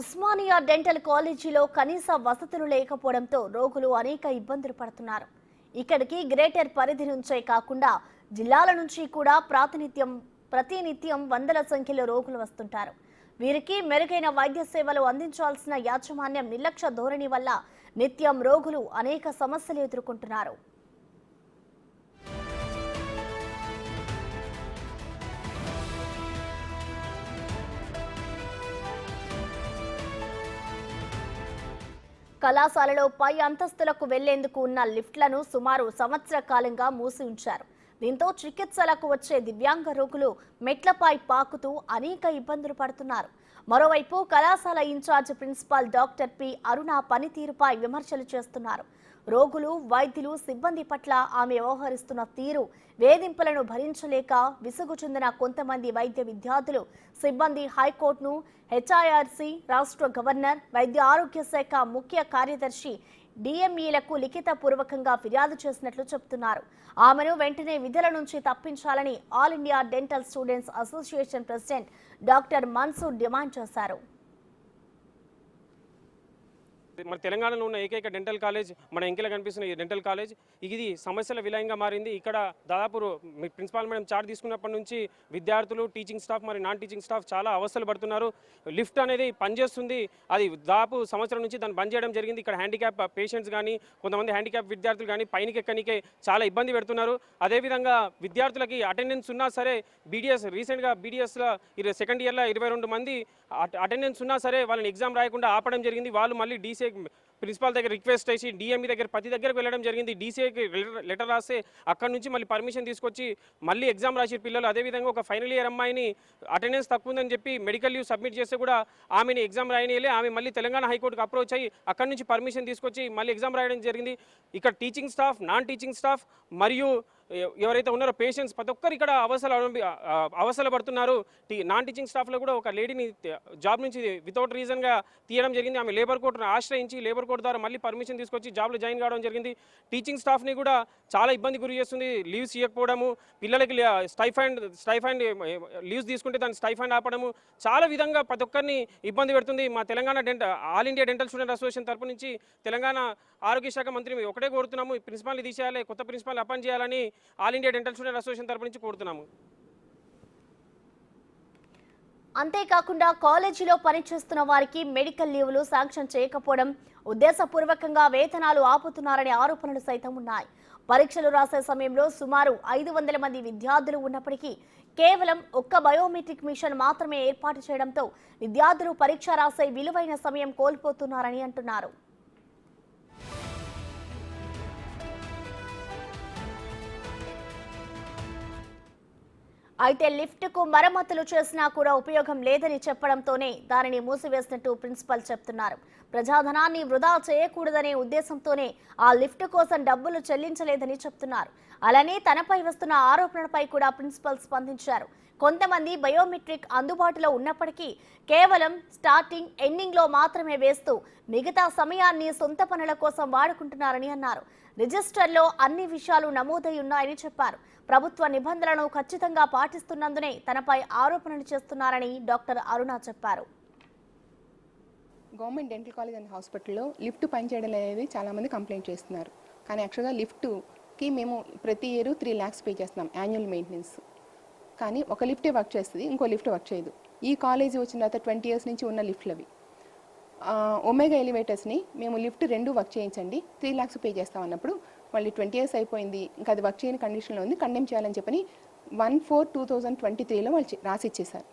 Osmania dental కాలేజీలో కనీస వసతులు లేకపోవడంతో రోగులు అనేక ఇబ్బందులు పడుతున్నారు. ఇక్కడికి గ్రేటర్ పరిధి నుంచే కాకుండా జిల్లాల నుంచి కూడా ప్రాతినిధ్యం ప్రతినిత్యం వందల సంఖ్యలో రోగులు వస్తుంటారు. వీరికి మెరుగైన వైద్య సేవలు అందించాల్సిన యాజమాన్యం నిర్లక్ష్య ధోరణి వల్ల నిత్యం రోగులు అనేక సమస్యలు ఎదుర్కొంటున్నారు. కళాశాలలో పై అంతస్తులకు వెళ్ళేందుకు ఉన్న లిఫ్ట్లను సుమారు సంవత్సర కాలంగా మూసి ఉంచారు. దీంతో చికిత్సలకు వచ్చే దివ్యాంగ రోగులు మెట్లపై పాకుతూ అనేక ఇబ్బందులు పడుతున్నారు. మరోవైపు కళాశాల incharge principal doctor P Aruna పనితీరుపై విమర్శలు చేస్తున్నారు. రోగులు వైద్యులు సిబ్బంది పట్ల ఆమె వ్యవహరిస్తున్న తీరు వేధింపులను భరించలేక విసుగు చెందిన కొంతమంది వైద్య విద్యార్థులు సిబ్బంది హైకోర్టును హెచ్ఐఆర్సి రాష్ట్ర గవర్నర్ వైద్య ఆరోగ్య శాఖ ముఖ్య కార్యదర్శి డిఎంఈలకు లిఖితపూర్వకంగా ఫిర్యాదు చేసినట్లు చెబుతున్నారు. ఆమెను వెంటనే విధుల నుంచి తప్పించాలని all India dental students association president doctor Mansoor demand చేశారు. మన తెలంగాణలో ఉన్న ఏకైక డెంటల్ కాలేజ్ మన ఎంకిలో కనిపిస్తున్న ఈ డెంటల్ కాలేజ్. ఇది సమస్యల విలయంగా మారింది. ఇక్కడ దాదాపు మీ ప్రిన్సిపాల్ మేడం చార్జ్ తీసుకున్నప్పటి నుంచి విద్యార్థులు టీచింగ్ స్టాఫ్ మరి నాన్ టీచింగ్ స్టాఫ్ చాలా అవస్థలు పడుతున్నారు. లిఫ్ట్ అనేది పనిచేస్తుంది. అది దాదాపు సంవత్సరం నుంచి దాన్ని బంద్ చేయడం జరిగింది. ఇక్కడ హ్యాండిక్యాప్ పేషెంట్స్ కానీ కొంతమంది హ్యాండిక్యాప్ విద్యార్థులు కానీ పైనకి ఎక్కనికే చాలా ఇబ్బంది పెడుతున్నారు. అదేవిధంగా విద్యార్థులకి అటెండెన్స్ ఉన్నా సరే బీడీఎస్ రీసెంట్గా బీడీఎస్లో ఇరవై సెకండ్ ఇయర్లో ఇరవై రెండు మంది అటెండెన్స్ ఉన్నా సరే వాళ్ళని ఎగ్జామ్ రాయకుండా ఆపడం జరిగింది. వాళ్ళు మళ్ళీ డీసీ ప్రిన్సిపాల్ దగ్గర రిక్వెస్ట్ చేసి డిఎంఈ దగ్గర ప్రతి దగ్గరకు వెళ్ళడం జరిగింది. డీసీఏకి లెటర్ రాస్తే అక్కడ నుంచి మళ్ళీ పర్మిషన్ తీసుకొచ్చి మళ్ళీ ఎగ్జామ్ రాసిన పిల్లలు అదేవిధంగా ఒక ఫైనల్ ఇయర్ అమ్మాయిని అటెండెన్స్ తక్కువ ఉందని చెప్పి మెడికల్ లీవ్ సబ్మిట్ చేస్తే కూడా ఆమెని ఎగ్జామ్ రాయనియలే. ఆమె మళ్ళీ తెలంగాణ హైకోర్టుకు అప్రోచ్ అయ్యి అక్కడ నుంచి పర్మిషన్ తీసుకొచ్చి మళ్ళీ ఎగ్జామ్ రాయడం జరిగింది. ఇక్కడ teaching staff non teaching staff మరియు ఎవరైతే ఉన్నారో పేషెంట్స్ ప్రతి ఒక్కరు ఇక్కడ అవసరాలు అవలంబి- పడుతున్నారు. టీ- నాన్ టీచింగ్ స్టాఫ్లో కూడా ఒక లేడీని జాబ్ నుంచి వితౌట్ రీజన్గా తీయడం జరిగింది. ఆమె లేబర్ కోర్టును ఆశ్రయించి లేబర్ కోర్టు ద్వారా మళ్ళీ పర్మిషన్ తీసుకొచ్చి జాబ్లో జాయిన్ కావడం జరిగింది. టీచింగ్ స్టాఫ్ని కూడా చాలా ఇబ్బంది గురి చేస్తుంది. లీవ్స్ ఇవ్వకపోవడము పిల్లలకి స్టైఫండ్ స్టైఫైండ్ లీవ్స్ తీసుకుంటే దాన్ని స్టైఫండ్ ఆపడము చాలా విధంగా ప్రతి ఒక్కరిని ఇబ్బంది పెడుతుంది. మా Telangana డెంట all India dental student association తరపు నుంచి తెలంగాణ ఆరోగ్య శాఖ మంత్రి మేము ఒకటే కోరుతున్నాము. ప్రిన్సిపాల్ని తీసేయాలి కొత్త ప్రిన్సిపాల్ అపాయింట్ చేయాలని all India dental student association తరపు నుంచి కోరుతున్నాము. అంతేకాకుండా కాలేజీలో పనిచేస్తున్న వారికి మెడికల్ లీవ్లు శాంక్షన్ చేయకపోవడం ఉద్దేశపూర్వకంగా వేతనాలు ఆపుతున్నారనే ఆరోపణలు సైతం ఉన్నాయి. పరీక్షలు రాసే సమయంలో సుమారు ఐదు వందల మంది విద్యార్థులు ఉన్నప్పటికీ కేవలం ఒక్క బయోమెట్రిక్ మిషన్ మాత్రమే ఏర్పాటు చేయడంతో విద్యార్థులు పరీక్ష రాసే విలువైన సమయం కోల్పోతున్నారని అంటున్నారు. అయితే లిఫ్ట్కు మరమ్మతులు చేసినా కూడా ఉపయోగం లేదని చెప్పడంతోనే దానిని మూసివేసినట్టు ప్రిన్సిపల్ చెప్తున్నారు. ప్రజాధనాన్ని వృధా చేయకూడదనే ఉద్దేశంతోనే ఆ లిఫ్ట్ కోసం డబ్బులు చెల్లించలేదని చెప్తున్నారు. అలానే తనపై వస్తున్న ఆరోపణలపై కూడా ప్రిన్సిపల్ స్పందించారు. కొంతమంది బయోమెట్రిక్ అందుబాటులో ఉన్నప్పటికీ కేవలం స్టార్టింగ్ ఎండింగ్లో మాత్రమే వేస్తూ మిగతా సమయాన్ని సొంత పనుల కోసం వాడుకుంటున్నారని అన్నారు. రిజిస్టర్లో అన్ని విషయాలు నమోదై ఉన్నాయని చెప్పారు. ప్రభుత్వ నిబంధనలను ఖచ్చితంగా పాటిస్తున్నందునే తనపై ఆరోపణలు చేస్తున్నారని డాక్టర్ అరుణ చెప్పారు. గవర్నమెంట్ డెంటల్ కాలేజ్ అండ్ హాస్పిటల్లో లిఫ్ట్ పనిచేయడం అనేది చాలామంది కంప్లైంట్ చేస్తున్నారు. కానీ యాక్చువల్గా లిఫ్ట్కి మేము ప్రతి ఇయర్ త్రీ ల్యాక్స్ పే చేస్తున్నాం యాన్యువల్ మెయింటెనెన్స్. కానీ ఒక లిఫ్టే వర్క్ చేస్తుంది ఇంకో లిఫ్ట్ వర్క్ చేయదు. ఈ కాలేజీ వచ్చిన తర్వాత ట్వంటీ ఇయర్స్ నుంచి ఉన్న లిఫ్ట్లు అవి. ఒమేగా ఎలివేటర్స్ని మేము లిఫ్ట్ రెండు వర్క్ చేయించండి త్రీ ల్యాక్స్ పే చేస్తాం అన్నప్పుడు మళ్ళీ ట్వంటీ ఇయర్స్ అయిపోయింది ఇంకా అది వర్క్ చేయని కండిషన్లో ఉంది కండెమ్ చేయాలని చెప్పని one four two thousand twenty త్రీలో వాళ్ళు రాసి ఇచ్చేశారు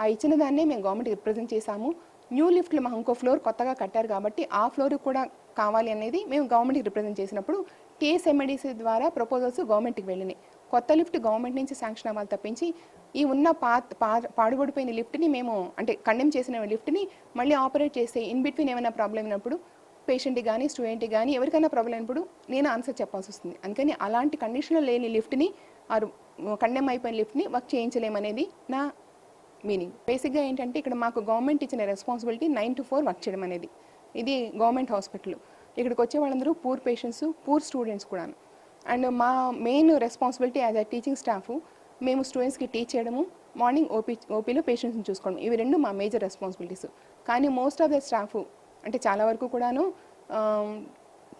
ఆ ఇచ్చిన దాన్నే మేము గవర్నమెంట్ రిప్రజెంట్ చేశాము. న్యూ లిఫ్ట్లు మా ఇంకో ఫ్లోర్ కొత్తగా కట్టారు కాబట్టి ఆ ఫ్లోర్ కూడా కావాలి అనేది మేము గవర్నమెంట్కి రిప్రజెంట్ చేసినప్పుడు టీఎస్ఎంఎడిసి ద్వారా ప్రపోజల్స్ గవర్నమెంట్కి వెళ్ళినాయి. కొత్త లిఫ్ట్ గవర్నమెంట్ నుంచి శాంక్షన్ అవ్వాలి తప్పించి ఈ ఉన్న పా పా- పాడుబడిపోయిన లిఫ్ట్ని మేము అంటే కండెమ్ చేసిన లిఫ్ట్ని మళ్ళీ ఆపరేట్ చేస్తే ఇన్ బిట్వీన్ ఏమైనా ప్రాబ్లం అయినప్పుడు పేషెంట్కి కానీ స్టూడెంట్కి కానీ ఎవరికైనా ప్రాబ్లం అయినప్పుడు నేను ఆన్సర్ చెప్పాల్సి వస్తుంది. అందుకని అలాంటి కండిషన్లో లేని లిఫ్ట్ని ఆరు కండెమ్ అయిపోయిన లిఫ్ట్ని వర్క్ చేయించలేమనేది నా మీనింగ్. బేసిక్గా ఏంటంటే ఇక్కడ మాకు గవర్నమెంట్ ఇచ్చిన responsibility nine to four work చేయడం అనేది ఇది గవర్నమెంట్ హాస్పిటల్. ఇక్కడికి వచ్చే వాళ్ళందరూ పూర్ పేషెంట్స్ పూర్ స్టూడెంట్స్ కూడాను. అండ్ మా main responsibility as a teaching staff మేము స్టూడెంట్స్కి టీచ్ చేయడము మార్నింగ్ ఓపీ ఓపీలో పేషెంట్స్ని చూసుకోవడం. ఇవి రెండు మా మేజర్ రెస్పాన్సిబిలిటీస్. కానీ మోస్ట్ ఆఫ్ ద స్టాఫ్ అంటే చాలా వరకు కూడాను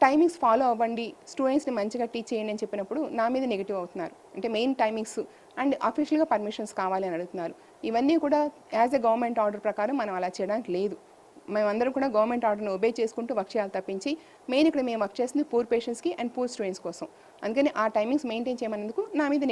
టైమింగ్స్ ఫాలో అవ్వండి స్టూడెంట్స్ని మంచిగా టీచ్ చేయండి అని చెప్పినప్పుడు నా మీద నెగిటివ్ అవుతున్నారు. అంటే మెయిన్ టైమింగ్స్ అండ్ అఫీషియల్గా పర్మిషన్స్ కావాలి అని అడుగుతున్నారు. ఇవన్నీ కూడా యాజ్ ఎ గవర్నమెంట్ ఆర్డర్ ప్రకారం మనం అలా చేయడానికి లేదు. మేమందరం కూడా గవర్నమెంట్ ఆర్డర్ని ఒబే చేసుకుంటూ వర్క్ చేయాలి తప్పించి మెయిన్ ఇక్కడ మేము వర్క్ చేస్తుంది పూర్ పేషెంట్స్కి అండ్ పూర్ స్టూడెంట్స్ కోసం. అందుకని ఆ టైమింగ్స్ మెయింటైన్ చేయమన్నందుకు నా మీద